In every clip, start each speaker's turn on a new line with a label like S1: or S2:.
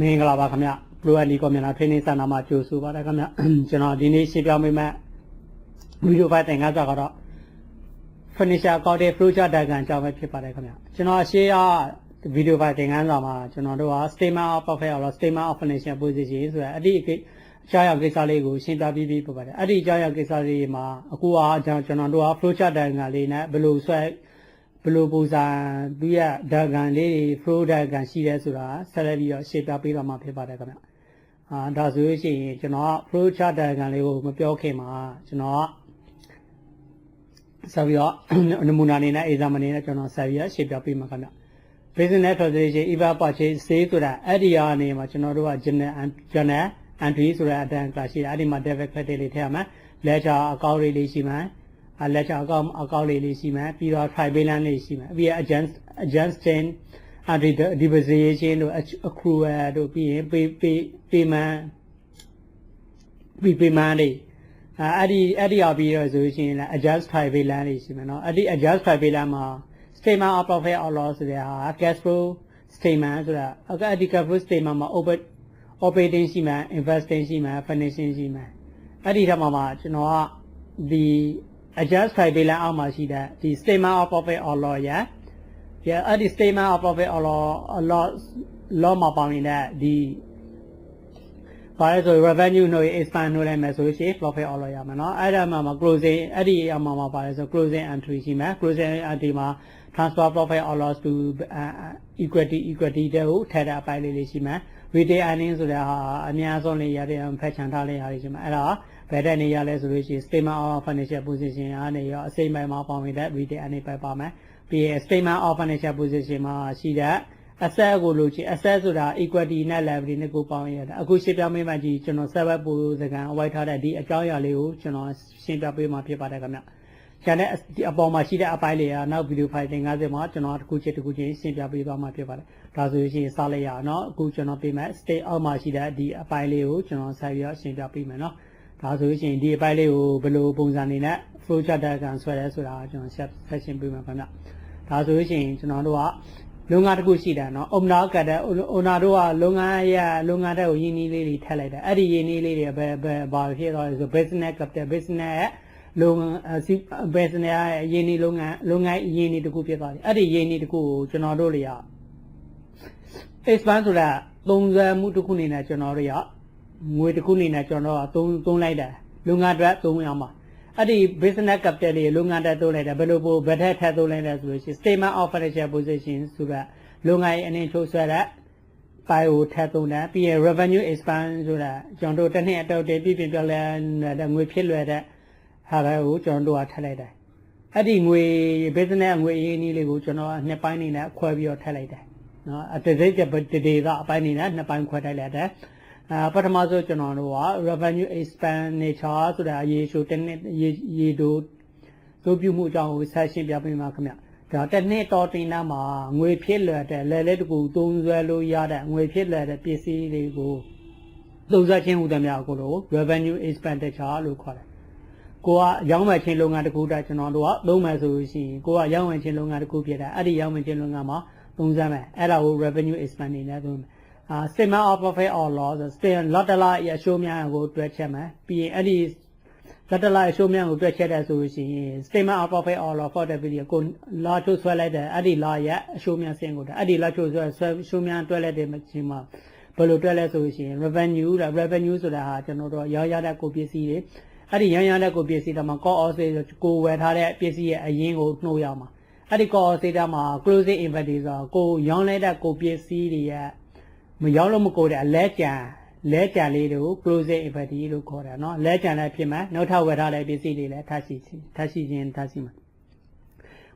S1: မင်္ဂလာပါခင်ဗျဘလူးအန်ဒီကောမြန်မာ training center မှာကြိုဆိုပါရခင်ဗျကျွန်တော်ဒီနေ့ရှင်းပြပေးမယ့်ဗီဒီယိုဖိုင်သင်ခန်းစာကတော့ furniture accounting flowchart diagram အကြောင်းပဲဖြစ်ပါတယ်ခင်ဗျကျွန်တော်ရှေ့ကဗီဒီယိုဖိုင်သင်ခန်းစာမှာကျွန်တော်တို့က statement of profit or statement of financial position ဆိုတဲ့အဲ့ဒီအကြောင်းအရာကိစ္စလေးကိုရှင်းပြပြီးပြီးပြပါတယ်အဲ့ဒီအကြောင်းအရာကိစ္စလေးမှာအခုကကျွန်တော်တို့က flowchart diagram လေးနဲ့ဘယ်လိုဆွဲ ဘယ်လိုပုံစံသူရ diagram လေးတွေ flow diagram ရှိရဲဆိုတာဆက်လက်ပြီးတော့ရှင်းပြပေးတော့မှာဖြစ်ပါတယ်ခင်ဗျအာဒါဆိုလို့ရှိရင်ကျွန်တော်က flow chart diagram လေးကိုမပြောခင်မှာကျွန်တော်ကဆက်ပြီးတော့နမူနာအနေနဲ့ exam အနေနဲ့ကျွန်တော်ဆက်ပြီးတော့ရှင်းပြပေးမှာခင်ဗျ business transaction EVA purchase sale ဆိုတာအဲ့ဒီအနေမှာကျွန်တော်တို့က journal journal entry ဆိုတဲ့အတန်းကရှိတယ်အဲ့ဒီမှာ debit credit လေးထည့်ရမယ် ledger account လေးလေးရှိမယ်အ ledger account account လေးလေးရှိမယ်ပြီးတော့ trade balance လေးရှိမယ်ပြီးရ adjust adjusting အဲဒီ depreciation တို့ accrual တို့ပြီးရင် pay pay payment ပြီး payment လေးအဲ့ဒီအဲ့ဒီအောင်ပြီးတော့ဆိုရှင်လား adjust trade balance လေးရှိမယ်နော်အဲ့ဒီ adjust trade balance မှာ statement of profit or loss ဆိုတဲ့ဟာ cash flow statement ဆိုတာအဲ့ဒီ cash flow statement မှာ open operating ရှိမယ် investing ရှိမယ် financing ရှိမယ်အဲ့ဒီထက်မှမှာကျွန်တော်ကဒီ adjust file balance အောက်မှာရှိတဲ့ဒီ statement of profit or loss ရဒီအဲ့ဒီ statement of profit or loss law မှာပေါနေတဲ့ဒီဘာလဲဆို revenue နှုတ် expand နှုတ်လိုက်မယ်ဆိုလို့ရှိရင် profit or loss ရမှာเนาะအဲ့ဒါမှမှာ closing အဲ့ဒီအမှာမှာပါလဲဆို closing entry ရှိမယ် closing entry မှာ transfer profit or loss to uh, equity equity တဲ့ကိုထည့်တဲ့အပိုင်းလေးလေးရှိမယ် retail earning ဆိုတဲ့ဟာအများဆုံးလေးရတဲ့ဖက်ချန်ထားလေးဟာတွေရှိမယ်အဲ့ဒါ ဘယ်တဲ့နေရလဲဆိုလို့ရှိရင် statement of financial position အနေရောအစိမ့်ပိုင်းမှာပေါင်းဝင်တဲ့ retail အနေပဲပါမယ်ပြီးရင် statement of financial position မှာရှိတဲ့ asset ကိုလို့ရှိရင် asset ဆိုတာ equity နဲ့ liability နဲ့ကိုပေါင်းရတာအခုရှင်းပြမိမှဒီကျွန်တော် server ပို့စကန်အဝိုက်ထားတဲ့ဒီအကြောင်းအရာလေးကိုကျွန်တော်ရှင်းပြပေးမှာဖြစ်ပါတယ်ခင်ဗျကျန်တဲ့အပေါ်မှာရှိတဲ့အပိုင်းလေးကနောက်ဗီဒီယိုဖိုင်တင်90မှာကျွန်တော်တစ်ခုချင်းတစ်ခုချင်းရှင်းပြပေးသွားမှာဖြစ်ပါတယ်။ဒါဆိုရင်စားလိုက်ရအောင်နော်။အခုကျွန်တော်ပြင်မဲ့ state out မှာရှိတဲ့ဒီအပိုင်းလေးကိုကျွန်တော်ဆက်ပြီးတော့ရှင်းပြပေးမယ်နော်။ ဒါဆိုရင်ဒီအပိုင်းလေးကိုဘယ်လိုပုံစံနေနဲ့ flow chart diagram ဆွဲရဲဆိုတာကျွန်တော် share session ပေးမှာခင်ဗျဒါဆိုရင်ကျွန်တော်တို့ကလုပ်ငန်းတစ်ခုရှိတယ်နော်အုံနာကတဲ့အိုနာတို့ကလုပ်ငန်းရလုပ်ငန်းတဲ့ကိုရင်းနှီးလေးတွေထည့်လိုက်တယ်အဲ့ဒီရင်းနှီးလေးတွေပဲပဲဘာဖြစ်တော့လဲဆို business capital business ရဲ့လုပ်ငန်း business ရဲ့ရင်းနှီးလုပ်ငန်းလုပ်ငန်းရင်းနှီးတစ်ခုဖြစ်သွားတယ်အဲ့ဒီရင်းနှီးတစ်ခုကိုကျွန်တော်တို့တွေက expand ဆိုတာသုံးစံမှုတစ်ခုအနေနဲ့ကျွန်တော်တို့ရ ငွေတစ်ခုအနေနဲ့ကျွန်တော်တို့ကသုံးသုံးလိုက်တယ်လုပ်ငန်းအတွက်သုံးရမှာအဲ့ဒီ business capital တွေလုပ်ငန်းတက်သုံးလိုက်တယ်ဘယ်လိုပို့ဘယ်ထက်ထက်သုံးလိုက်လဲဆိုလို့ရှိရင် statement of financial position ဆိုတာလုပ်ငန်းရဲ့အနေချိုးဆွဲတဲ့ပိုင်ကိုထက်သုံးတယ်ပြီးရင် revenue expand ဆိုတာကျွန်တော်တို့တစ်နှစ်အတောက်တည်းပြည့်ပြည့်ပြောင်းလဲတဲ့ငွေဖြစ်လွယ်တဲ့ဟာကိုကျွန်တော်တို့ကထက်လိုက်တယ်အဲ့ဒီငွေ business ငွေအရင်းအနှီးလေးကိုကျွန်တော်ကနှစ်ပိုင်းနေနဲ့ခွဲပြီးတော့ထည့်လိုက်တယ်နော်အတစိတ်တဒေကအပိုင်းနေနဲ့နှစ်ပိုင်းခွဲထိုက်လိုက်တယ် အာပထမဆုံးကျွန်တော်တို့က revenue expenditure ဆိုတာရေရှိုးတစ်နှစ်ရေရေတို့သို့ပြုမှုအကြောင်းကိုဆက်ရှင်းပြပေးမှာခင်ဗျဒါတစ်နှစ်တော်တင်တာမှာငွေဖြစ်လွယ်တဲ့လဲလဲတကူသုံးစွဲလို့ရတဲ့ငွေဖြစ်လွယ်တဲ့ပစ္စည်းတွေကိုသုံးစွဲခြင်းဟူသည်များကိုလို့ revenue expenditure လို့ခေါ်တယ်ကိုကရောင်းဝယ်ခြင်းလုပ်ငန်းတစ်ခုတည်းကျွန်တော်တို့ကသုံးမယ်ဆိုလို့ရှိရင်ကိုကရောင်းဝယ်ခြင်းလုပ်ငန်းတစ်ခုဖြစ်တာအဲ့ဒီရောင်းဝယ်ခြင်းလုပ်ငန်းမှာသုံးစမ်းမယ်အဲ့ဒါကို revenue expand နေနဲ့သုံးမယ်အာ statement of profit or loss statement lot တလားအရှိုးများကိုတွဲချက်မယ်ပြီးရင်အဲ့ဒီ lot တလားအရှိုးများကိုတွဲချက်တဲ့ဆိုလို့ရှိရင် statement of profit or loss for the video ကိုလာချိုးဆွဲလိုက်တဲ့အဲ့ဒီလာရဲ့အရှိုးများစင်ကိုအဲ့ဒီလာချိုးဆွဲဆွဲအရှိုးများတွဲလိုက်တဲ့ချင်းမှာဘယ်လိုတွဲလဲဆိုလို့ရှိရင် revenue ဒါ revenue ဆိုတာဟာကျွန်တော်တို့ရောင်းရတဲ့ကိုပစ္စည်းတွေအဲ့ဒီရောင်းရတဲ့ကိုပစ္စည်းတွေမှာ cost of sale ကိုဝယ်ထားတဲ့ပစ္စည်းရဲ့အရင်းကိုနှိုးရမှာအဲ့ဒီ cost data မှာ closing inventory ဆိုတော့ကိုရောင်းလိုက်တဲ့ကိုပစ္စည်းတွေရဲ့ မရောင်းလို့မကိုတဲ့အလဲကြံလဲကြံလေးတွေကို closing inventory လို့ခေါ်တယ်เนาะလဲကြံလည်းဖြစ်မှာနောက်ထပ်ဝယ်ထားတဲ့ပစ္စည်းတွေလည်းထပ်ရှိထပ်ရှိခြင်းထပ်ရှိမှာ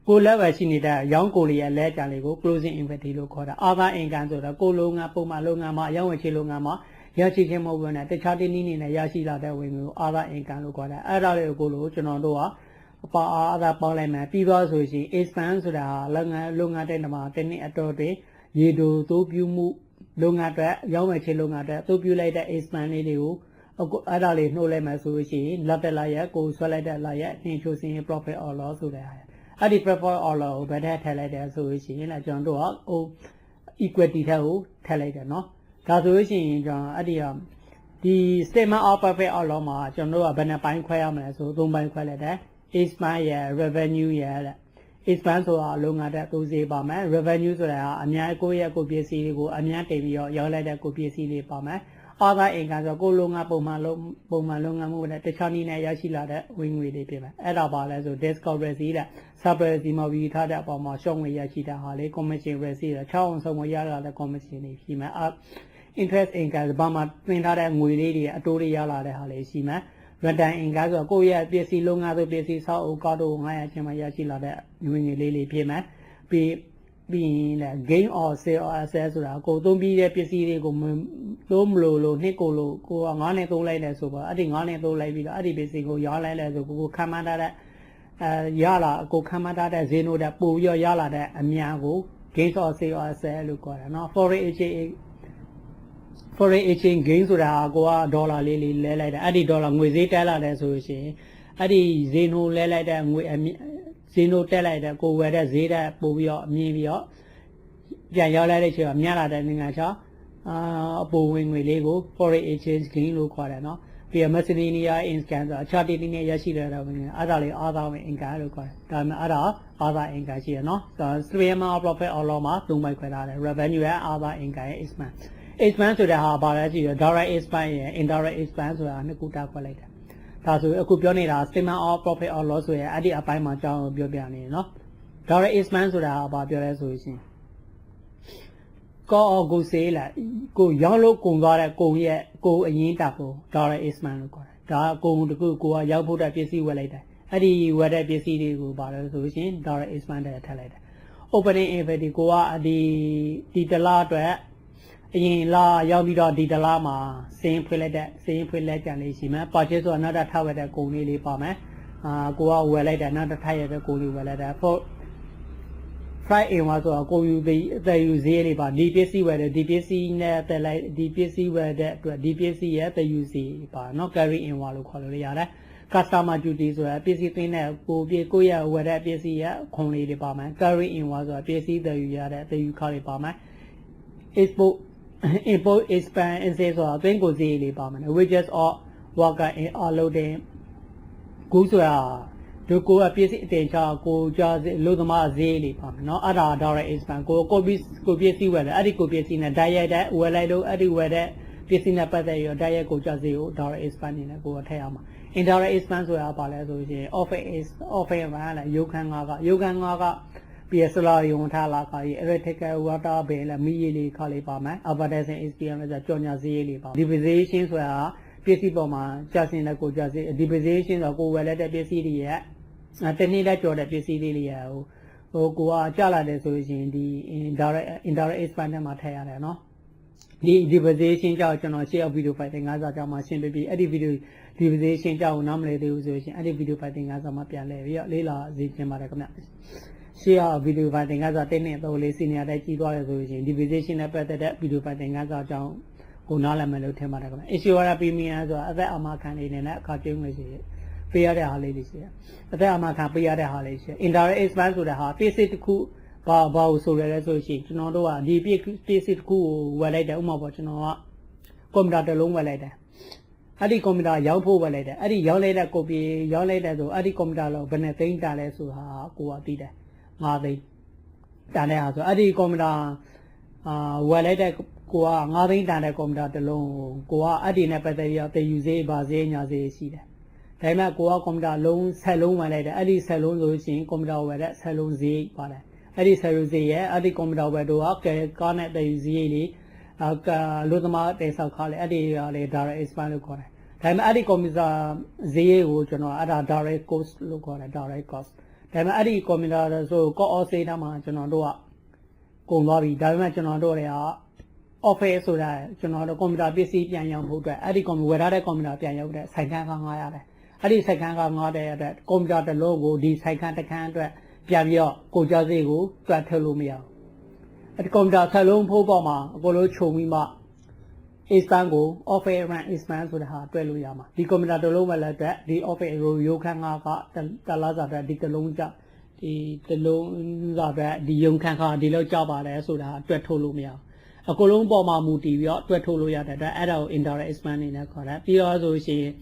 S1: ကိုလက်ဝယ်ရှိနေတဲ့ရောင်းကိုလေးရဲ့လဲကြံလေးကို closing inventory လို့ခေါ်တာ other income ဆိုတော့ကိုလုံးငါပုံမှန်လုပ်ငန်းမှာအရောင်းဝယ်ချေလုပ်ငန်းမှာရရှိခြင်းမဟုတ်ဘူးနဲ့တခြားတင်းနည်းနေနဲ့ရရှိလာတဲ့ဝင်ငွေကို other income လို့ခေါ်တယ်အဲ့ဒါလေးကိုကိုလို့ကျွန်တော်တို့ကအပါအားသာပေါင်းလိုက်မယ်ပြီးတော့ဆိုရှင် expand ဆိုတာလုပ်ငန်းလုပ်ငန်းတဲ့မှာတစ်နှစ်အတော်တွင်ရေဒိုသိုးပြုမှု လုပ်ငန်းအတွက်ရောင်းဝယ်ခြင်းလုပ်ငန်းအတွက်သိုးပြုလိုက်တဲ့ expand လေးတွေကိုအခုအဲ့ဒါလေးနှိုးလိုက်မယ်ဆိုလို့ရှိရင်လက်တက်လာရဲ့ကိုဆွဲလိုက်တဲ့လာရဲ့နှင်းချိုးစင်း profit or loss ဆိုတဲ့ဟာအဲ့ဒီ profit or loss ကိုဘယ်ထည့်ထည့်လိုက်တယ်ဆိုလို့ရှိရင်လည်းကျွန်တော်တို့ကဟို equity ထက်ကိုထည့်လိုက်တယ်နော်ဒါဆိုလို့ရှိရင်ကျွန်တော်အဲ့ဒီဟာဒီ statement of perfect outlaw မှာကျွန်တော်တို့ကဘယ်နှပိုင်းခွဲရမလဲဆိုသုံးပိုင်းခွဲလိုက်တယ် expense ရယ် revenue ရယ်တဲ့ expense ဆိုတာအလုံးငါတဲ့သူစီပါမယ် revenue ဆိုတာကအများကိုယ့်ရဲ့ကိုယ်ပစ္စည်းတွေကိုအများတင်ပြီးတော့ရောက်လိုက်တဲ့ကိုယ်ပစ္စည်းတွေပါမယ် other income ဆိုကိုယ်လုံးငါပုံမှန်လုံးပုံမှန်လုံးငါမှုနဲ့တခြားနည်းနဲ့ရရှိလာတဲ့ဝင်ငွေတွေဖြစ်မယ်အဲ့ဒါပါလဲဆို discount receipt တဲ့ supply receipt မှာပြီးထားတဲ့အပေါ်မှာရှော့ငွေရရှိတာဟာလေ commission receipt တဲ့6အောင်ဆုံးငွေရလာတဲ့ commission တွေရှိမယ် interest income ဘာမှသင်ထားတဲ့ငွေလေးတွေအတိုးတွေရလာတဲ့ဟာလေးရှိမယ် return income ဆိုတော့ကိုယ့်ရဲ့ပစ္စည်းလုံးငါဆိုပစ္စည်းဆောက်အုပ်ကောက်တော့900ချင်းမှရရှိလာတဲ့ငွေငွေလေးလေးဖြစ်မယ်ပြီးပြီးရင်လည်း gain or sale or asset ဆိုတာကိုသုံးပြီးတဲ့ပစ္စည်းတွေကိုသုံးမလို့လို့နှစ်ကိုလို့ကိုက9နဲ့သုံးလိုက်တယ်ဆိုပါအဲ့ဒီ9နဲ့သုံးလိုက်ပြီးတော့အဲ့ဒီပစ္စည်းကိုရောင်းလိုက်လဲဆိုကိုကိုခံမှန်းထားတဲ့အဲရလာကိုခံမှန်းထားတဲ့ဈေးနှုန်းတဲ့ပိုပြီးရလာတဲ့အများကို gain or sale or asset လို့ခေါ်တယ်နော် foreign exchange foreign exchange gain ဆိုတာကိုကဒေါ်လာလေးလေးလဲလိုက်တာအဲ့ဒီဒေါ်လာငွေဈေးတက်လာတယ်ဆိုလို့ရှိရင်အဲ့ဒီဈေးနှုန်းလဲလိုက်တဲ့ငွေဈေးနှုန်းတက်လိုက်တဲ့ကိုဝယ်တဲ့ဈေးတက်ပို့ပြီးတော့အမြင်ပြီးတော့ပြန်ရောက်လိုက်တဲ့ချိန်မှာမြလာတဲ့နိုင်ငံခြားအာအပိုဝင်ငွေလေးကို foreign exchange gain လို့ခေါ်တယ်နော်ပြီးတော့ miscellaneous income ဆိုတာအခြားတည်တည်နဲ့ရရှိလာတဲ့ဝင်ငွေအဲ့ဒါလေး other income လို့ခေါ်တယ်ဒါပေမဲ့အဲ့ဒါ other income ရှိရနော် stream of profit or loss မှာသုံးပိုက်ခွဲထားတယ် revenue ရဲ့ other income ရဲ့ expense expense ဆိုတာဟာဘာလဲကြည့်ရ direct expense ရယ် indirect expense ဆိုတာနှစ်ခုတာခွဲလိုက်တယ်ဒါဆိုအခုပြောနေတာ statement of profit or loss ဆိုရယ်အဲ့ဒီအပိုင်းမှာကြောင်းပြောပြနေနော် direct expense ဆိုတာဟာဘာပြောလဲဆိုရင်ကိုအော်ကိုစေးလာကိုရောင်းလို့ကုန်သွားတဲ့ကုန်ရဲ့ကိုအရင်တာကို direct expense လို့ခေါ်တယ်ဒါကကုန်တခုကိုကရောက်ဖို့တဲ့ပစ္စည်းဝယ်လိုက်တယ်အဲ့ဒီဝယ်တဲ့ပစ္စည်းတွေကိုဘာလဲဆိုရင် direct expense တဲ့ထည့်လိုက်တယ် opening inventory ကိုကဒီဒီတလားအတွက် အရင်လာရောက်ပြီးတော့ဒီတလားမှာစင်းဖွေးလိုက်တဲ့စင်းဖွေးလက်ကြံလေးရှိမယ် purchase ဆိုတာနောက်တစ်ထပ်ဝယ်တဲ့ကုန်လေးလေးပါမယ်အာကိုကဝယ်လိုက်တဲ့နောက်တစ်ထပ်ရတဲ့ကုန်လေးဝယ်လိုက်တဲ့ for fry in မှာဆိုတော့ကိုယူသေးအသက်ယူဈေးလေးပါဒီပစ္စည်းဝယ်တဲ့ဒီပစ္စည်းနဲ့တက်လိုက်ဒီပစ္စည်းဝယ်တဲ့အတွက်ဒီပစ္စည်းရဲ့အသက်ယူဈေးပါเนาะ carry in ဝါလို့ခေါ်လို့ရတယ် customer duty ဆိုတာပစ္စည်းသိတဲ့ကိုပြကိုရဝယ်တဲ့ပစ္စည်းရဲ့ခွန်လေးတွေပါမယ် carry in ဝါဆိုတာပစ္စည်းတည်ယူရတဲ့တည်ယူခါတွေပါမယ် export import expand insert ဆိုတာအသင်းကိုစည်းရေးလေးပါမယ်နော် widgets or worker in are loading ကိုဆိုတာဒီကိုကပြည့်စုံအတင်ချကိုကြားစေလို့သမားဈေးလေးပါမယ်နော်အဲ့ဒါ direct expand ကို copy ကိုပြည့်စုံဝယ်လဲအဲ့ဒီကိုပြည့်စုံနဲ့ direct တိုင်းဝယ်လိုက်လို့အဲ့ဒီဝယ်တဲ့ပြည့်စုံနဲ့ပတ်သက်ရ direct ကိုကြားစေကို direct expand နေနဲ့ကိုထည့်ရမှာ indirect expand ဆိုတာပါလဲဆိုရင် office office ဘာလဲရုပ်ခန်းငါကရုပ်ခန်းငါက PS လာယုံထားလာခါရီ electrical water bill လဲမီးရည်လေးခါလေးပါမယ် advertising SPM လဲဆိုကြော်ညာဈေးလေးပါ depreciation ဆိုတာပစ္စည်းပေါ်မှာကြာစင်တဲ့ကိုကြာဈေး depreciation ဆိုတော့ကိုဝယ်လက်တဲ့ပစ္စည်းတွေရဲ့တနည်းလက်ကြော်တဲ့ပစ္စည်းလေးတွေရဟိုဟိုကိုကကြာလာတယ်ဆိုရင်ဒီ indirect indirect expand မှာထည့်ရတယ်နော်ဒီ depreciation ကြောင့်ကျွန်တော် share video file တင်9စာကြောင့်မှရှင်းပြပြီးအဲ့ဒီ video depreciation ကြောင့်နားမလည်သေးဘူးဆိုရင်အဲ့ဒီ video file တင်9စာမှပြန်လဲပြီးတော့လေးလာစေချင်ပါတယ်ခင်ဗျ ရှေ့ဟာဗီဒီယိုဖိုင်သင်ခန်းစာ1နဲ့3လေးစီနီယာတိုက်ကြည့်သွားရဆိုရင်ဒီ position နဲ့ပတ်သက်တဲ့ဗီဒီယိုဖိုင်သင်ခန်းစာအကြောင်းကိုနားလည်မယ်လို့ထင်ပါတယ်ခင်ဗျ။ Insurance Premium ဆိုတာအသက်အမခံနေနဲ့အခါကျုံးလို့ရှိရင်ပေးရတဲ့ဟာလေးတွေရှိတယ်။အသက်အမခံပေးရတဲ့ဟာလေးရှိတယ်။ Indirect expense ဆိုတာဟာ basic တစ်ခုဘာဘာကိုဆိုရလဲဆိုရှင်ကျွန်တော်တို့ကဒီ basic တစ်ခုကိုဝယ်လိုက်တယ်ဥပမာပေါ့ကျွန်တော်ကကွန်ပျူတာတစ်လုံးဝယ်လိုက်တယ်။အဲ့ဒီကွန်ပျူတာရောက်ဖို့ဝယ်လိုက်တယ်။အဲ့ဒီရောက်လိုက်တဲ့ကိုပီရောက်လိုက်တဲ့ဆိုအဲ့ဒီကွန်ပျူတာလုံးဘယ်နဲ့သိမ်းတာလဲဆိုတာကိုကသိတယ်။ 5သိန်းတန်တဲ့ဟာဆိုအဲ့ဒီကွန်ပျူတာအာဝယ်လိုက်တဲ့ကိုက5သိန်းတန်တဲ့ကွန်ပျူတာတစ်လုံးကိုကအဲ့ဒီနဲ့ပတ်သက်ပြီးတော့တည်ယူစေးပါစေးညာစေးရှိတယ်ဒါပေမဲ့ကိုကကွန်ပျူတာလုံးဆက်လုံးဝယ်လိုက်တယ်အဲ့ဒီဆက်လုံးဆိုလို့ရှိရင်ကွန်ပျူတာဝယ်တဲ့ဆက်လုံးဈေးပါတယ်အဲ့ဒီဆက်လုံးဈေးရဲ့အဲ့ဒီကွန်ပျူတာဝယ်တော့ကဲကားနဲ့တည်ယူဈေးလေးအာလို့သမားတေဆောက်ခါလေအဲ့ဒီဟာလေ direct expand လို့ခေါ်တယ်ဒါပေမဲ့အဲ့ဒီကွန်ပျူတာဈေးကိုကျွန်တော်အဲ့ဒါ direct cost လို့ခေါ်တယ် direct cost ဒါပေမဲ့အဲ့ဒီကွန်ပျူတာဆိုကော့အော်စေးတာမှာကျွန်တော်တို့ကကုန်သွားပြီဒါပေမဲ့ကျွန်တော်တို့တွေက office ဆိုတာကျွန်တော်တို့ကွန်ပျူတာပစ္စည်းပြန်ရောက်ဖို့အတွက်အဲ့ဒီကွန်ပျူတာဝယ်ထားတဲ့ကွန်ပျူတာပြန်ရောက်တဲ့စိုက်ခန်းက900ရတယ်အဲ့ဒီစိုက်ခန်းက900တဲ့အတွက်ကွန်ပျူတာတစ်လုံးကိုဒီစိုက်ခန်းတစ်ခန်းအတွက်ပြန်ပြီးတော့ကိုကြစေးကိုတွက်ထုတ်လို့မရဘူးအဲ့ဒီကွန်ပျူတာဆက်လုံးဖို့ပေါ်မှာအကုန်လုံးခြုံပြီးမှ expand ကို offer run expand ဆိုတာဟာတွဲလို့ရမှာဒီကွန်ပျူတာတစ်လုံးပဲလက်အတွက်ဒီ offer ကိုရုပ်ခန်းငါကတလားစာအတွက်ဒီတစ်လုံးကြဒီတစ်လုံးစာအတွက်ဒီရုံခန်းခါဒီလောက်ကြောက်ပါတယ်ဆိုတာအတွက်ထုတ်လို့မရဘူးအကုန်လုံးပေါ်မှာမူတည်ပြီးတော့တွက်ထုတ်လို့ရတဲ့အတွက်အဲ့ဒါကို indirect expand အနေနဲ့ခေါ်တာပြီးတော့ဆိုလို့ရှိရင်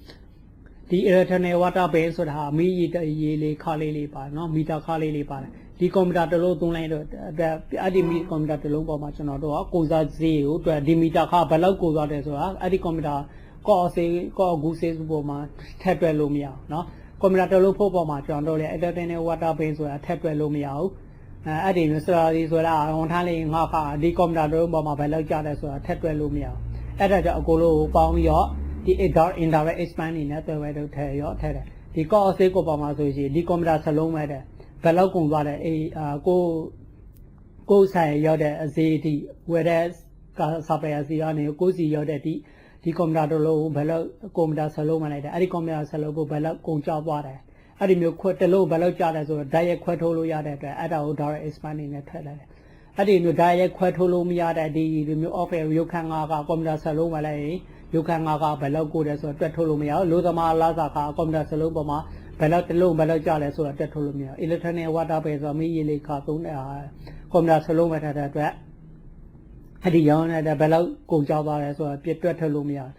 S1: ဒီ electronic water bin ဆိုတာဟာမီးရေတရေလေးခါလေးလေးပါတယ်နော်မီတာခါလေးလေးပါတယ် ဒီကွန်ပျူတာတစ်လုံးသုံးလိုက်တော့အတွက်အဲ့ဒီမီကွန်ပျူတာတစ်လုံးပေါ်မှာကျွန်တော်တို့ကကိုစားဈေးကိုအတွက်ဒီမီတာခါဘယ်လောက်ကိုစားတယ်ဆိုတာအဲ့ဒီကွန်ပျူတာကော့ဆေးကော့ဂူဆေးပေါ်မှာထည့်တွက်လို့မရအောင်နော်ကွန်ပျူတာတစ်လုံးဖို့ပေါ်မှာကျွန်တော်တို့လည်း electronic water bin ဆိုတာထည့်တွက်လို့မရဘူးအဲအဲ့ဒီမျိုးဆိုတာဒီဆိုတာဝန်ထမ်းလေးငါခါဒီကွန်ပျူတာတစ်လုံးပေါ်မှာဘယ်လောက်ကြတယ်ဆိုတာထည့်တွက်လို့မရအောင်အဲ့ဒါကြောင့်အကုန်လုံးကိုပေါင်းပြီးတော့ဒီ indirect expand နေနဲ့တွဲဝဲတော့ထည့်ရောထည့်တယ်ဒီကော့ဆေးကိုပေါ်မှာဆိုရင်ဒီကွန်ပျူတာစလုံးပဲတဲ့ ဘယ်လောက်ကုန်သွားတယ်အေးအာကိုကိုဆိုင်ရောက်တဲ့အစီအထိဝယ်တဲ့ကစားပယ်စီကနေကိုစီရောက်တဲ့ဒီဒီကွန်ပျူတာတစ်လုံးဘယ်လောက်ကွန်ပျူတာစလုံးမှလိုက်တယ်အဲ့ဒီကွန်ပျူတာစလုံးကိုဘယ်လောက်ကုန်ကျသွားတယ်အဲ့ဒီမျိုးခွက်တစ်လုံးဘယ်လောက်ကျတယ်ဆိုတော့ဓာတ်ရိုက်ခွဲထုတ်လို့ရတဲ့အတွက်အဲ့ဒါကို direct expand နေနဲ့ထည့်လိုက်တယ်အဲ့ဒီမျိုးဓာတ်ရိုက်ခွဲထုတ်လို့မရတဲ့ဒီဒီမျိုး offer ရုပ်ခန်းငါကကွန်ပျူတာစလုံးမှလိုက်ရင်ရုပ်ခန်းငါကဘယ်လောက်ကိုတယ်ဆိုတော့တွက်ထုတ်လို့မရဘူးလို့သမားလာစားကကွန်ပျူတာစလုံးပေါ်မှာ ဘယ်လောက်တစ်လုံးဘယ်လောက်ကြလဲဆိုတာတွက်ထုတ်လို့မရဘူး electronic water ပဲဆိုတော့မီးရည်လေးခါသုံးတဲ့ဟာကွန်ပျူတာစလုံးပဲထားတဲ့အတွက်အဲ့ဒီရောင်းတဲ့ဘယ်လောက်ကုန်ကြသွားလဲဆိုတာပြတွက်ထုတ်လို့မရဘူး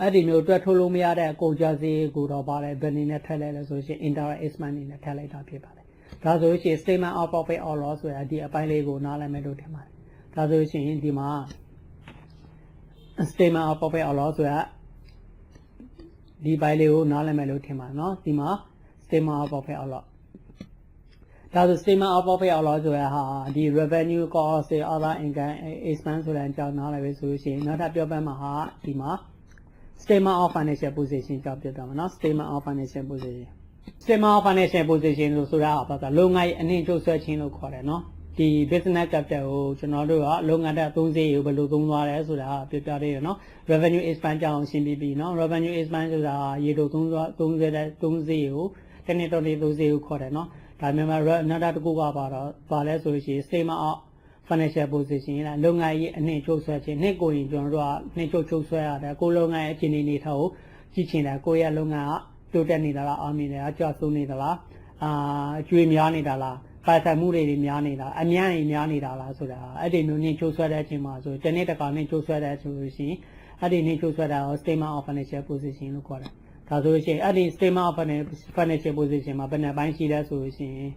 S1: အဲ့ဒီမျိုးတွက်ထုတ်လို့မရတဲ့ကုန်ကြစည်ကိုတော့ပါတယ်ဘယ်နည်းနဲ့ထည့်လိုက်လဲဆိုရှင် indirect expand အနေနဲ့ထည့်လိုက်တာဖြစ်ပါတယ်ဒါဆိုလို့ရှိရင် statement of profit or loss ဆိုတာဒီအပိုင်းလေးကိုနားလည်မယ်လို့ထင်ပါတယ်ဒါဆိုလို့ရှိရင်ဒီမှာ statement of profit or loss ဆိုတာဒီပိုင်းလေးကိုနားလည်မယ်လို့ထင်ပါတယ်เนาะဒီမှာ statement of profit or loss ဒါဆို statement of profit or loss ဆိုတာဟာဒီ revenue cost other income expense ဆိုတဲ့အကြောင်းနားလည်ပဲဆိုလို့ရှိရင်နောက်ထပ်ပြောပန်းမှာဟာဒီမှာ statement of financial position ကြောင့်ပြတာမှာเนาะ statement of financial position statement of financial position လို့ဆိုတာဟာဘာသာလုံငါရဲ့အနှင်းချုပ်ဆွဲခြင်းလို့ခေါ်တယ်เนาะဒီ business capital ကိုကျွန်တော်တို့ကလုပ်ငန်းတဲ့သုံးစေးကိုဘယ်လိုသုံးသွားလဲဆိုတာပြပြသေးရเนาะ revenue expand ကြောင်းရှင်းပြပြီးเนาะ revenue expand ဆိုတာရေတို့သုံးသွားသုံးစေတဲ့သုံးစေးကို စနစ်တော်လေးသူစေကိုခေါ်တယ်နော်ဒါပေမဲ့ another တစ်ခုကပါတော့ပါလဲဆိုလို့ရှိရင် statement of financial position လားလုပ်ငန်းရေးအနှစ်ချုပ်ဆွဲခြင်းနှစ်ကိုရင်ကျွန်တော်တို့ကနှစ်ချုပ်ချုပ်ဆွဲရတယ်ကိုလုပ်ငန်းရဲ့အခြေအနေနေထားကိုကြည့်ချင်တယ်ကိုရဲ့လုပ်ငန်းကတိုးတက်နေတာလားအောင်မြင်နေတာကြွဆုံးနေတာလားအာအကျွေးများနေတာလားခိုင်ဆိုင်မှုတွေများနေတာအများကြီးများနေတာလားဆိုတာအဲ့ဒီမျိုးနှင်းချိုးဆွဲတဲ့အချိန်မှာဆိုတနေ့တကောင်နှင်းချိုးဆွဲတဲ့ဆိုလို့ရှိရင်အဲ့ဒီနှင်းချိုးဆွဲတာကို statement of financial position လို့ခေါ်တယ် ဒါဆိုလို့ရှိရင်အဲ့ဒီ statement of financial position မှာဘယ်နှပိုင်းရှိလဲဆိုလို့ရှိရင်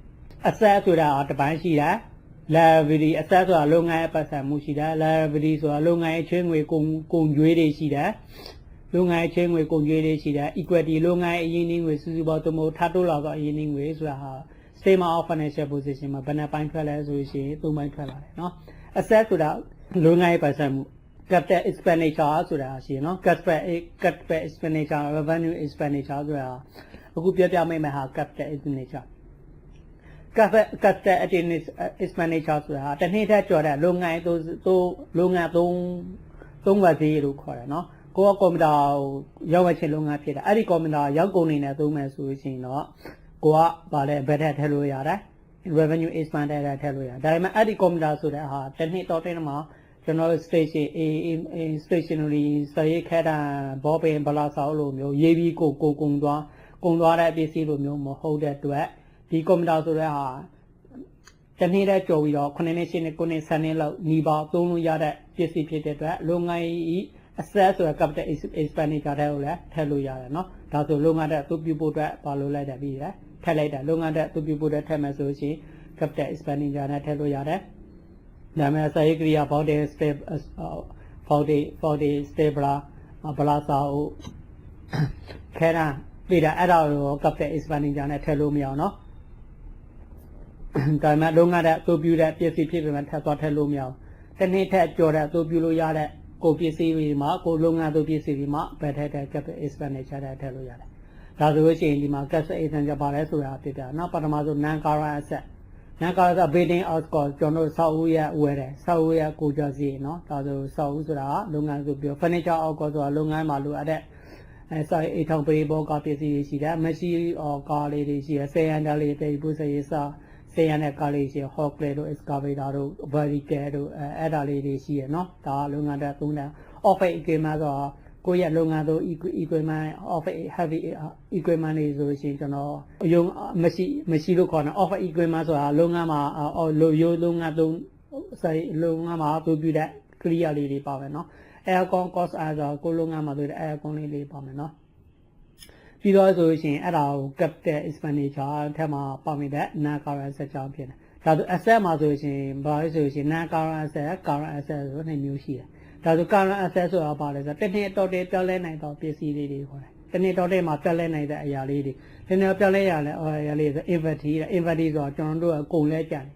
S1: asset ဆိုတာတစ်ပိုင်းရှိတယ် liability asset ဆိုတာလုပ်ငန်းရဲ့ပတ်စံမှုရှိတယ် liability ဆိုတာလုပ်ငန်းရဲ့ချွေးငွေကုန်ကုန်ကြွေးတွေရှိတယ်လုပ်ငန်းရဲ့ချွေးငွေကုန်ကြွေးတွေရှိတယ် equity လုပ်ငန်းရဲ့အရင်းနှီးငွေစုစုပေါင်းသို့မဟုတ်ထပ်တိုးလာသောအရင်းနှီးငွေဆိုတာဟာ statement of financial position မှာဘယ်နှပိုင်းထွက်လဲဆိုရင်သုံးပိုင်းထွက်လာတယ်เนาะ asset ဆိုတာလုပ်ငန်းရဲ့ပတ်စံမှု capital expenditure ဆိုတာရှိရနော် capital capital expenditure revenue expenditure ဆိုတာအခုပြပြမိတ်မှာဟာ capital expenditure capital expenditure ဆိုတာတနေ့ထက်ကျော်တဲ့လုပ်ငန်းသို့သို့လုပ်ငန်းသုံးသုံးဝက်သေးလို့ခေါ်တယ်နော်ကိုကကွန်ပျူတာကိုရောက်ဝက်ချင်လုပ်ငန်းဖြစ်တယ်အဲ့ဒီကွန်ပျူတာရောက်ကုန်နေနဲ့သုံးမယ်ဆိုရင်တော့ကိုကဗာလဲဘယ်ထက်ထည့်လို့ရတယ် revenue expand တဲ့ထည့်လို့ရတယ်ဒါပေမဲ့အဲ့ဒီကွန်ပျူတာဆိုတဲ့ဟာတစ်နှစ်တော့တင်းမှာ ကျွန်တော်တို့ station A stationary စရိတ်ခဲတာဘောပင်ဘလာဆောက်လိုမျိုးရေးပြီးကိုကိုကုံသွားကုံသွားတဲ့ပစ္စည်းလိုမျိုးမဟုတ်တဲ့အတွက်ဒီကွန်ပျူတာဆိုတဲ့ဟာတနေ့တည်းကြော်ပြီးတော့9နှစ်10နှစ်9နှစ်10နှစ်လောက်ညီပါသုံးလို့ရတဲ့ပစ္စည်းဖြစ်တဲ့အတွက်လုပ်ငန်းဤ asset ဆိုတဲ့ capital expenditure တွေကိုလည်းထည့်လို့ရတယ်เนาะဒါဆိုလုပ်ငန်းတဲ့အတူပြုဖို့အတွက်ပါလို့လိုက်တယ်ပြီးရထည့်လိုက်တာလုပ်ငန်းတဲ့အတူပြုဖို့အတွက်ထည့်မယ်ဆိုရင် capital expenditure နဲ့ထည့်လို့ရတယ် နာမည်စာရေးကရိယာဘောက်တယ်စတေဘောက်တယ်ဘောက်တယ်စတေဘလာဘလာစာအုပ်ခဲတာပြည်တာအဲ့ဒါကိုကပ်တဲ့ expanding ကြောင့်လည်းထည့်လို့မရအောင်နော်ဒါမှလုံးကတဲ့အသူပြုတဲ့ပစ္စည်းဖြစ်ပေမဲ့ထပ်သွားထည့်လို့မရအောင်တနေ့ထက်ကြော်တဲ့အသူပြုလို့ရတဲ့ကိုပစ္စည်းတွေမှာကိုလုံးကသူပစ္စည်းတွေမှာဘယ်ထက်တဲ့ကပ်တဲ့ expanding ချတဲ့ထည့်လို့ရတယ်ဒါဆိုလို့ရှိရင်ဒီမှာ gas agent ကြပါလဲဆိုတာဖြစ်ပြနော်ပထမဆုံး non current asset နာကာဆိုဘေဒင်းအော့ကောကျွန်တော်ဆောက်ဦးရဝယ်တယ်ဆောက်ဦးရကိုကြစီနော်ဒါဆိုဆောက်ဦးဆိုတာလုပ်ငန်းဆိုပြီး furniture အော့ကောဆိုတာလုပ်ငန်းမှာလိုအပ်တဲ့အဲဆိုင်အိမ်ထောင်ပေးဘောကပစ္စည်းတွေရှိတယ်မရှိအော်ကားလေးတွေရှိတယ်ဆေးရန်တားလေးတွေပုစရေးစားဆေးရန်တဲ့ကားလေးရှိဟော့ကလေးတို့ excavator တို့ barricade တို့အဲအဲ့ဒါလေးတွေရှိရနော်ဒါလုပ်ငန်းတဲ့သုံးတဲ့ office equipment ဆိုတာ ကိုယ့်ရဲ့လုပ်ငန်းသုံး equipment office heavy equipment တွေဆိုရှင်ကျွန်တော်အယုံမရှိမရှိလို့ခေါ်တယ် office equipment ဆိုတာလုပ်ငန်းမှာလိုရိုးလုပ်ငန်းသုံးဆိုင်လုပ်ငန်းမှာအသုံးပြုတဲ့ကရိယာလေးတွေပါမယ်နော် aircon cost အဲဆိုကိုလုံးငန်းမှာဆိုတဲ့ aircon လေးလေးပါမယ်နော်ပြီးတော့ဆိုလို့ရှိရင်အဲ့ဒါကို capital expenditure ထက်မှာပါမိတဲ့ non current asset ကြောင့်ဖြစ်တယ်ဒါဆို asset မှာဆိုလို့ရှိရင်ဘာလဲဆိုလို့ရှိရင် non current asset current asset ဆိုနှစ်မျိုးရှိတယ် ဒါဆို current asset ဆိုတာဘာလဲဆိုတော့တစ်နှစ်တော့တည်းပြောင်းလဲနိုင်သောပစ္စည်းလေးတွေခေါ်တယ်တစ်နှစ်တော့တည်းမှာပြောင်းလဲနိုင်တဲ့အရာလေးတွေဒီနေ့ပြောင်းလဲရလဲအရာလေးဆို inventory တဲ့ inventory ဆိုတော့ကျွန်တော်တို့ကကုန်လဲကြတယ်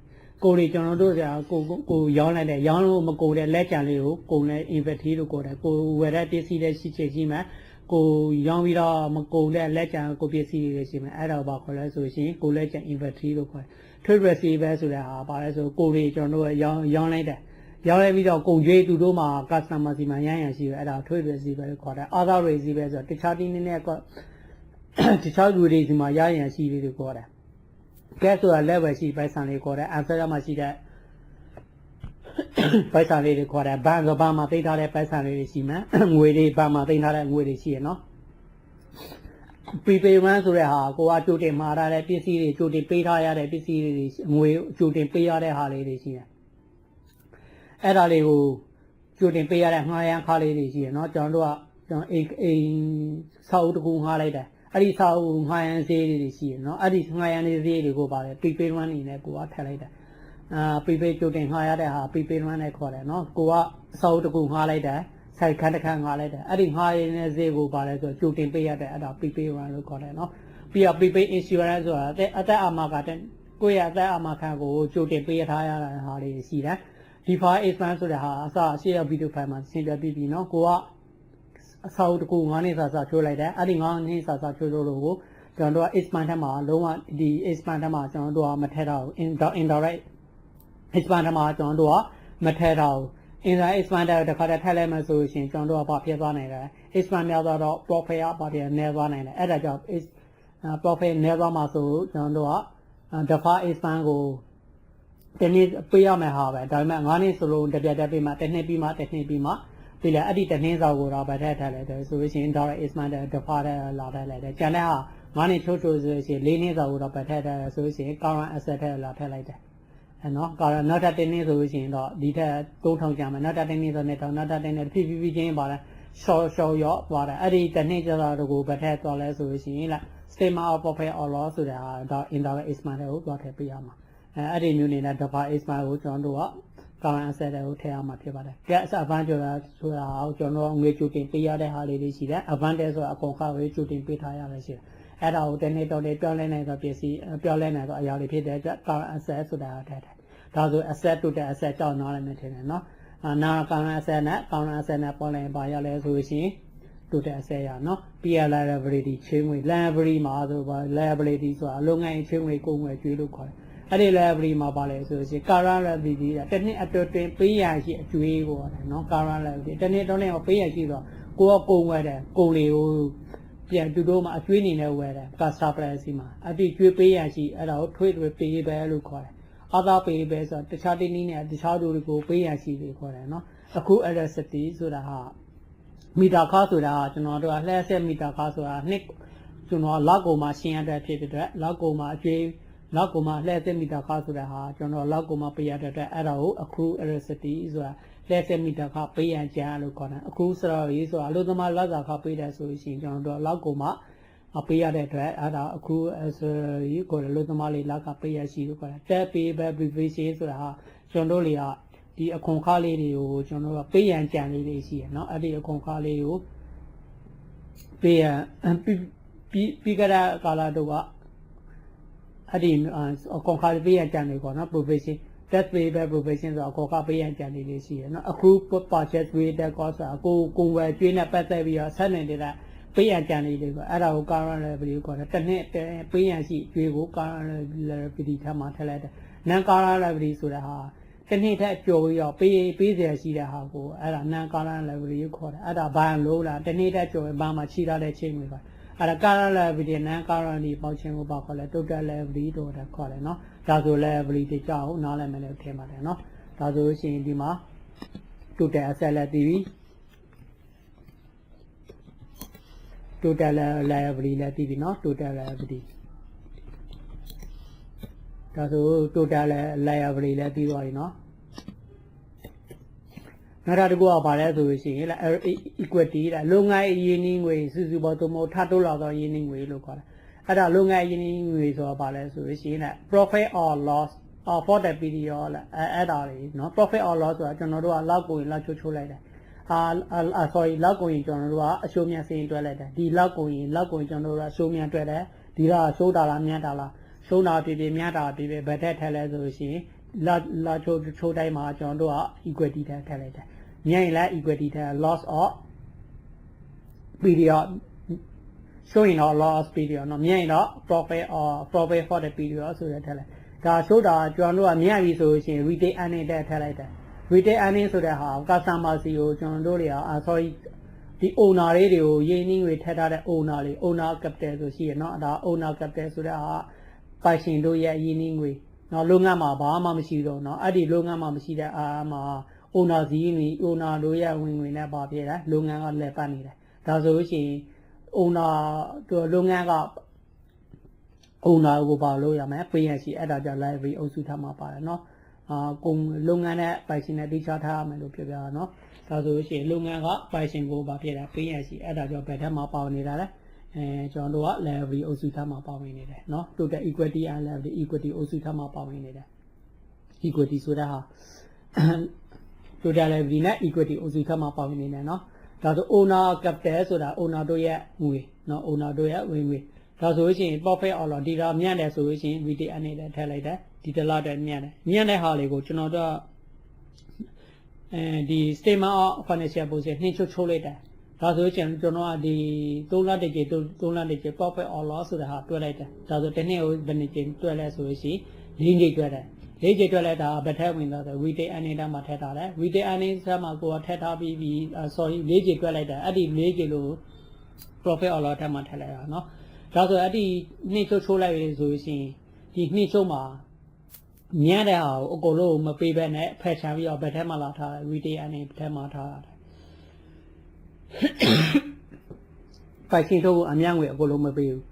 S1: ကိုယ်တွေကျွန်တော်တို့ကကိုကိုရောင်းလိုက်တယ်ရောင်းလို့မကုန်တဲ့လက်ကြံလေးကိုကုန်လဲ inventory လို့ခေါ်တယ်ကိုဝယ်တဲ့ပစ္စည်းတွေရှိချေရှိမှကိုရောင်းပြီးတော့မကုန်တဲ့လက်ကြံကိုပစ္စည်းတွေရှိမှအဲ့ဒါဘာခေါ်လဲဆိုရှင်ကိုလက်ကြံ inventory လို့ခေါ်တယ် trade receiver ဆိုတဲ့ဟာပါလဲဆိုကိုတွေကျွန်တော်တို့ရောင်းရောင်းလိုက်တယ် ရောင်းလိုက်ပြီးတော့ကုန်ကြွေးသူတို့မှာ customer စီမှာရမ်းရမ်းရှိတယ်အဲ့ဒါ trade receiver လို့ခေါ်တယ် other receiver ဆိုတော့တခြားတင်းနဲ့ကတခြားလူတွေစီမှာရမ်းရမ်းရှိတယ်လို့ခေါ်တယ် gas ဆိုတာ level ရှိပိုက်ဆံလေးခေါ်တယ် answer မှာရှိတဲ့ပိုက်ဆံလေးတွေခေါ်တယ်ဘဏ်ဆိုဘဏ်မှာသိမ်းထားတဲ့ပိုက်ဆံလေးတွေရှိမှငွေတွေဘဏ်မှာသိမ်းထားတဲ့ငွေတွေရှိရနော် prepayment ဆိုတဲ့ဟာကိုကကြိုတင်မှာထားတဲ့ပစ္စည်းတွေကြိုတင်ပေးထားရတဲ့ပစ္စည်းတွေငွေကြိုတင်ပေးရတဲ့ဟာလေးတွေရှိတယ် အဲ့ဒါလေးကိုကြိုတင်ပေးရတဲ့ငှားရမ်းခါလေးတွေရှိရနော်ကျွန်တော်တို့ကကျွန်တော်အိမ်အိမ်ဆောက်အုပ်တစ်ခုငှားလိုက်တယ်အဲ့ဒီဆောက်အုပ်ငှားရမ်းဈေးလေးတွေရှိရနော်အဲ့ဒီငှားရမ်းဈေးတွေကိုပါတယ် prepayment အနေနဲ့ကိုကထည့်လိုက်တယ်အာ prepaid ကြိုတင်ငှားရတဲ့ဟာ prepayment နဲ့ခေါ်တယ်နော်ကိုကဆောက်အုပ်တစ်ခုငှားလိုက်တယ်ဆိုင်ခန်းတစ်ခန်းငှားလိုက်တယ်အဲ့ဒီငှားရင်းတဲ့ဈေးကိုပါတယ်ဆိုကြိုတင်ပေးရတဲ့အဲ့ဒါ prepaid one လို့ခေါ်တယ်နော်ပြီးတော့ prepaid insurance ဆိုတာအသက်အသက်အာမခံတဲ့ကိုယ့်ရဲ့အသက်အာမခံကိုကြိုတင်ပေးထားရတဲ့ဟာတွေရှိတယ် DeFi expansion ဆိုတဲ့ဟာအစရှေ့ရဗီဒီယိုဖိုင်မှာရှင်းပြပြီးပြီနော်ကိုကအဆောက်တကူ9နှစ်စာစာချိုးလိုက်တယ်အဲ့ဒီ9နှစ်စာစာချိုးလို့လို့ကိုကျွန်တော်တို့က expand ထက်မှာလုံးဝဒီ expand ထက်မှာကျွန်တော်တို့ကမထည့်တော့ဘူး indirect expand ထက်မှာကျွန်တော်တို့ကမထည့်တော့ဘူး indirect expand တဲ့တစ်ခါတည်းထည့်လိုက်မှဆိုလို့ရှိရင်ကျွန်တော်တို့ကဘာဖြစ်သွားနိုင်လဲ expand များသွားတော့ profit ကဘာဖြစ်နေသွားနိုင်တယ်အဲ့ဒါကြောင့် profit နေသွားမှာဆိုကျွန်တော်တို့က defa expand ကို တနေ့ပေးရမယ်ဟာပဲဒါပေမဲ့9နှစ်ဆိုလို့တပြက်တည်းပေးမှတစ်နှစ်ပြီးမှတစ်နှစ်ပြီးမှပြီးလဲအဲ့ဒီတစ်နှစ်စာကိုတော့ဗတ်ထက်ထက်လိုက်တယ်ဆိုလို့ရှိရင် direct expand တဲ့ defa တဲ့လာထက်လိုက်တယ်ကျန်တဲ့ဟာ9နှစ်ချိုးချိုးဆိုလို့ရှိရင်4နှစ်စာကိုတော့ဗတ်ထက်ထက်ဆိုလို့ရှိရင် current asset ထက်လာထက်လိုက်တယ်အဲ့နော်ကာနောက်ထပ်တင်းနေဆိုလို့ရှိရင်တော့ဒီထက်3000ကျန်မယ်နောက်ထပ်တင်းနေဆိုနေတော့နောက်ထပ်တင်းနေဖြည်းဖြည်းဖြည်းချင်းပါလဲ short short ရော့သွားတယ်အဲ့ဒီတစ်နှစ်ကျတော့ကိုဗတ်ထက်သွားလဲဆိုလို့ရှိရင်လား statement of profit or loss ဆိုတာတော့ indirect expand ကိုသွားထည့်ပေးရမှာ အဲအဲ့ဒီမျိုးနေနဲ့ defa expand ကိုကျွန်တော်တို့က current asset ကိုထည့်ရမှာဖြစ်ပါတယ် gas advantage ဆိုတာကိုကျွန်တော်ငွေကြိုတင်ပေးရတဲ့ဟာလေးတွေရှိတယ် advantage ဆိုတာအကုန်ခါကိုကြိုတင်ပေးထားရလည်းရှိတယ်အဲ့ဒါကိုတနေ့တော့တည်းပြောင်းလဲနိုင်သောပစ္စည်းပြောင်းလဲနိုင်သောအရာတွေဖြစ်တဲ့အတွက် current asset ဆိုတာထည့်တယ်ဒါဆို asset to the asset ကြောင်းနားလည်းမထင်နဲ့နော်အာနာ current asset နဲ့ current asset နဲ့ပေါ်လဲပါရလဲဆိုလို့ရှိရင် total asset ရနော် peer liability ချင်းငွေ liability မှာဆိုပါ liability ဆိုတာအလုံးငယ်ချင်းငွေကိုငွေကျွေးလို့ခေါ်တယ် အဲ့ဒီ liability မှာပါလဲဆိုလို့ရှိရင် current liability ကတစ်နှစ်အတွင်းတွင်ပေးရရှိအကျွေးကိုရတယ်နော် current liability တစ်နှစ်တော့လည်းပေးရရှိတော့ကိုကကုန်ဝယ်တယ်ကုန်လေကိုပြန်သူတို့မှာအကျွေးနေနဲ့ဝယ်တယ် customer price မှာအဲ့ဒီကျွေးပေးရရှိအဲ့ဒါကို trade payable လို့ခေါ်တယ် other payable ဆိုတာတခြားတင်းနည်းနဲ့တခြားလူတွေကိုပေးရရှိပြီးခေါ်တယ်နော်အခု electricity ဆိုတာဟာမီတာခါဆိုတာဟာကျွန်တော်တို့ကလှည့်ဆက်မီတာခါဆိုတာနှစ်ကျွန်တော်လောက်ကုန်မှာရှင်းရတဲ့ဖြစ်တဲ့အတွက်လောက်ကုန်မှာအကျွေး လောက်ကိုမှလှည့်သက်မီတာခဆိုတာဟာကျွန်တော်လောက်ကိုမှပေးရတဲ့အတွက်အဲ့ဒါကို accrue electricity ဆိုတာလှည့်သက်မီတာခပေးရကြလို့ခေါ်တယ် accrue salary ဆိုတာအလို့သမားလောက်စာခပေးတယ်ဆိုလို့ရှိရင်ကျွန်တော်တို့လောက်ကိုမှအပေးရတဲ့အတွက်အဲ့ဒါအခုဆိုရီကိုလို့သမားလေးလောက်ကပေးရရှိလို့ခေါ်တာ tap pay back provision ဆိုတာဟာကျွန်တော်လေးကဒီအခွန်ခါလေးတွေကိုကျွန်တော်ကပေးရန်ကြံလေးတွေရှိရနော်အဲ့ဒီအခွန်ခါလေးကိုပေးရန်ပြီးပြီးကြတဲ့ကာလတော့က အဲ့ဒီအခွန်ခါလေးပေးရန်ကြံလေးပေါ့เนาะ provision test pay back provision ဆိုတော့အခွန်ခါပေးရန်ကြံလေးလေးရှိရเนาะအခု purchase related cost ဆိုတာကိုကိုဝယ်ကျွေးနဲ့ပတ်သက်ပြီးတော့ဆက်နေတဲ့ပေးရန်ကြံလေးတွေကအဲ့ဒါကို current liability ကိုခေါ်တယ်တစ်နှစ်ပေးရန်ရှိကျွေးကို current liability ထပ်မှာထည့်လိုက်တယ် non current liability ဆိုတာဟာတစ်နှစ်ထက်ကျော်ပြီးတော့ပေးပေးเสียရှိတဲ့ဟာကိုအဲ့ဒါ non current liability ကိုခေါ်တယ်အဲ့ဒါဘာလို့လားတစ်နှစ်ထက်ကျော်ရင်ဘာမှချိထားတဲ့ချိန်တွေပါ အဲ့ဒါ current liability non current ဒီပေါက်ချင်းကိုပါခေါ်လဲ total liability တို့တဲ့ခေါ်တယ်နော်ဒါဆို liability ကြောက်နားလည်မယ်လို့ထင်ပါတယ်နော်ဒါဆိုလို့ရှိရင်ဒီမှာ total asset လည်းတည်ပြီး total liability လည်းသိပြီเนาะ total liability ဒါဆို total liability လည်းပြီးသွားပြီเนาะ နောက်တစ်ခုကဘာလဲဆိုလို့ရှိရင်လား equity လားလုပ်ငန်းအရင်းနှီးငွေစုစုပေါင်းသို့မဟုတ်ထတိုးလာသောရင်းနှီးငွေလို့ခေါ်တယ်အဲ့ဒါလုပ်ငန်းအရင်းနှီးငွေဆိုတာဘာလဲဆိုလို့ရှိရင်လား profit or loss or for the period လားအဲ့အဲ့ဒါလေးနော် profit or loss ဆိုတာကျွန်တော်တို့ကလောက်ကိုရင်လောက်ချိုးချိုးလိုက်တယ်အာအာ sorry လောက်ကိုရင်ကျွန်တော်တို့ကအရှိုးမြန်စင်းတွဲလိုက်တယ်ဒီလောက်ကိုရင်လောက်ကိုရင်ကျွန်တော်တို့ကအရှိုးမြန်တွဲတယ်ဒီကရှိုးတာလားမြန်တာလားရှိုးတာပြပြမြန်တာပြပြဘယ်ထက်ထက်လဲဆိုလို့ရှိရင်လာလာချိုးချိုးတိုင်းမှာကျွန်တော်တို့က equity ထက်ထက်လိုက်တယ် မြန်ရင်လည်း equity ထက် loss of period ဆိုရင်တော့ loss period เนาะမြန်ရင်တော့ profit or profit for the period ဆိုရထက်လိုက်ဒါရှိုးတာကျွန်တော်တို့ကမြန်ပြီဆိုလို့ရှိရင် retail earning တက်ထက်လိုက်တယ် retail earning ဆိုတဲ့ဟာ customer စီကိုကျွန်တော်တို့တွေကအာ sorry ဒီ owner လေးတွေကိုရင်းနှီးငွေထည့်ထားတဲ့ owner လေး owner capital ဆိုရှိရเนาะဒါ owner capital ဆိုတဲ့ဟာပိုင်ရှင်တို့ရဲ့ရင်းနှီးငွေเนาะလုပ်ငန်းမှာဘာမှမရှိတော့เนาะအဲ့ဒီလုပ်ငန်းမှာမရှိတဲ့အာမှာ owner စီငွေ owner တို့ရဲ့ဝင်ငွေနဲ့ပါပြည့်တယ်လုပ်ငန်းကလည်းပတ်နေတယ်ဒါဆိုလို့ရှိရင် owner တို့လုပ်ငန်းက owner ကိုပါလို့ရမယ်ပေးရရှိအဲ့ဒါကြောင့် library အုပ်စုထားမှာပါတယ်เนาะအာကုံလုပ်ငန်းနဲ့ပိုင်ရှင်နဲ့တိကျထားရမယ်လို့ပြောပြတာเนาะဒါဆိုလို့ရှိရင်လုပ်ငန်းကပိုင်ရှင်ကိုပါပြတာပေးရရှိအဲ့ဒါကြောင့်ဘယ်ထက်မှပါဝင်နေတာလဲအဲကျွန်တော်တို့က library အုပ်စုထားမှာပါဝင်နေတယ်เนาะ total equity and library equity အုပ်စုထားမှာပါဝင်နေတယ် equity ဆိုတာဟာ totality နဲ့ equity အစီခတ်မှာပါဝင်နေတယ်နော်ဒါဆို owner capital ဆိုတာ owner တို့ရဲ့ငွေနော် owner တို့ရဲ့ဝင်ငွေဒါဆိုလို့ရှိရင် profit or loss ဒီတာမြတ်တယ်ဆိုလို့ရှိရင် VTN အနေနဲ့ထည့်လိုက်တယ်ဒီတလားတဲ့မြတ်တယ်မြတ်တဲ့ဟာလေးကိုကျွန်တော်တို့အဲဒီ statement of financial position နှင်းချုပ်ချုပ်လိုက်တယ်ဒါဆိုရင်ကျွန်တော်ကဒီ3လတကြေ3လတကြေ profit or loss ဆိုတာဟာတွဲလိုက်တယ်ဒါဆိုတနေ့ကိုဘယ်နှစ်ကြေတွဲလဲဆိုလို့ရှိရင်၄ကြေတွဲတယ် လေးကြိမ်တွက်လိုက်တာဗတ်ထဲဝင်သွားတယ် retail earning တမှာထည့်ထားတယ် retail earning ဆက်မှာကိုကထည့်ထားပြီးပြီး sorry လေးကြိမ်တွက်လိုက်တာအဲ့ဒီလေးကြိမ်လို့ profit or loss ထက်မှာထည့်လိုက်တာเนาะဒါဆိုအဲ့ဒီနှိမ့်ချုပ်ချိုးလိုက်ရဆိုလို့ရှိရင်ဒီနှိမ့်ချုပ်မှာမြတ်တဲ့ဟာကိုအကုန်လုံးမပေးဘဲနဲ့ဖယ်ချပြီးတော့ဘယ်ထဲမှာလာထားတယ် retail အနေဘယ်ထဲမှာထားရတယ်ပိုက်ရှင်တို့ကအမြတ်ငွေအကုန်လုံးမပေးဘူး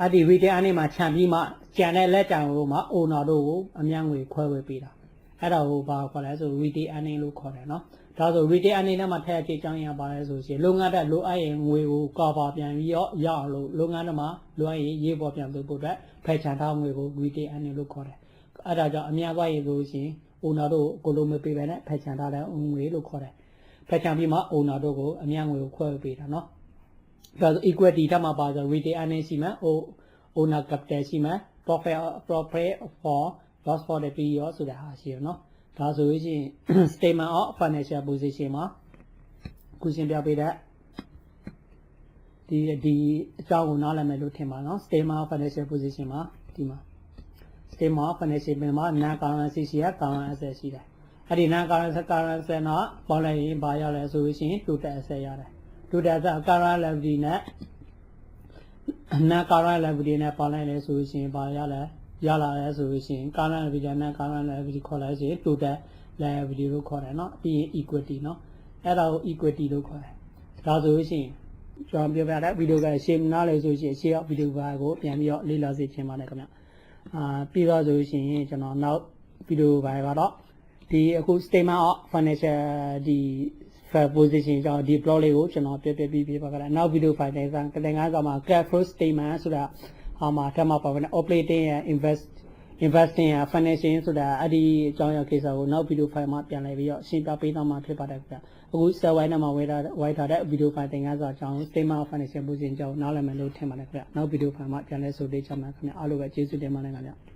S1: အဲ့ဒီ retail အနေမှာခြံပြီးမှကြံတဲ့လက်ကြံတို့မှာ owner တို့ကိုအမြတ်ငွေခွဲဝေပေးတာအဲ့ဒါကိုဘာခေါ်လဲဆို retail earning လို့ခေါ်တယ်နော်ဒါဆို retail earning နဲ့မှာထည့်အချိတ်ကြောင်းရပါလဲဆိုရှင်လုပ်ငန်းတက်လိုအပ်ရင်ငွေကို cover ပြန်ပြီးတော့ရအောင်လို့လုပ်ငန်းတွေမှာလိုအပ်ရင်ရေးပေါ်ပြန်ပေးဖို့အတွက်ဖယ်ချန်ထားငွေကို retail earning လို့ခေါ်တယ်အဲ့ဒါကြောင့်အများသွားရင်ဆိုရှင် owner တို့ကိုလိုမပေးပဲနဲ့ဖယ်ချန်ထားတဲ့ငွေလို့ခေါ်တယ်ဖယ်ချန်ပြီးမှ owner တို့ကိုအများငွေကိုခွဲပေးတာနော် ဒါဆို equity တက်မှာပါဆို retail earning ရှိမယ် owner capital ရှိမယ် profit profit for loss for the period ဆိုတာဟာရှိရနော်ဒါဆိုလို့ရှိရင် statement of financial position မှာခုရှင်းပြပေးတဲ့ဒီဒီအကြောင်းကိုနားလည်မယ်လို့ထင်ပါနော် statement of financial position မှာဒီမှာ statement of financial မှာ non current asset ရှိရ current asset ရှိတယ်အဲ့ဒီ non current asset current asset တော့ပေါ်လိုက်ရင်ဘာရလဲဆိုလို့ရှိရင် total asset ရတယ် ဒုဒသကာရလပ္ပတိနဲ့နာကာရလပ္ပတိနဲ့ပေါင်းလိုက်လဲဆိုရှင်ပါရလဲရလာလဲဆိုရှင်ကာရလပ္ပတိနဲ့ကာရလပ္ပတိခေါ်လိုက်ရှင်ဒုဒလပ္ပတိလို့ခေါ်တယ်နော်ပြီးရင် equity နော်အဲ့ဒါကို equity လို့ခေါ်တယ်ဒါဆိုရှင်ကျွန်တော်ပြောပြတဲ့ဗီဒီယိုကရှင်းနားလဲဆိုရှင်ရှင်းရောက်ဗီဒီယိုပါကိုပြန်ပြီးတော့လေ့လာစေချင်ပါတယ်ခင်ဗျအာပြီးတော့ဆိုရှင်ကျွန်တော်နောက်ဗီဒီယိုပိုင်းကတော့ဒီအခု statement of financial ဒီ position ကြောင့်ဒီ plot လေးကိုကျွန်တော်ပြပြပြီးပြပါကြတယ်နောက်ဗီဒီယိုဖိုင်တိုင်းကတကယ်ကမှာ cash flow statement ဆိုတာဟာမှာထပ်မှာပါဝင် operating and invest investing ရ financing ဆိုတာအဲ့ဒီအကြောင်းအရာကိစ္စကိုနောက်ဗီဒီယိုဖိုင်မှာပြန်လည်ပြီးတော့ရှင်းပြပေးတော့မှာဖြစ်ပါတယ်ခင်ဗျအခု set wide နဲ့မှာဝေးထားဝိုက်ထားတဲ့ဗီဒီယိုဖိုင်သင်ခန်းစာအကြောင်း statement of financial position အကြောင်းနားလည်မယ်လို့ထင်ပါတယ်ခင်ဗျနောက်ဗီဒီယိုဖိုင်မှာပြန်လည်ဆိုသေးချင်ပါခင်ဗျအားလုံးပဲကျေးဇူးတင်ပါတယ်ခင်ဗျ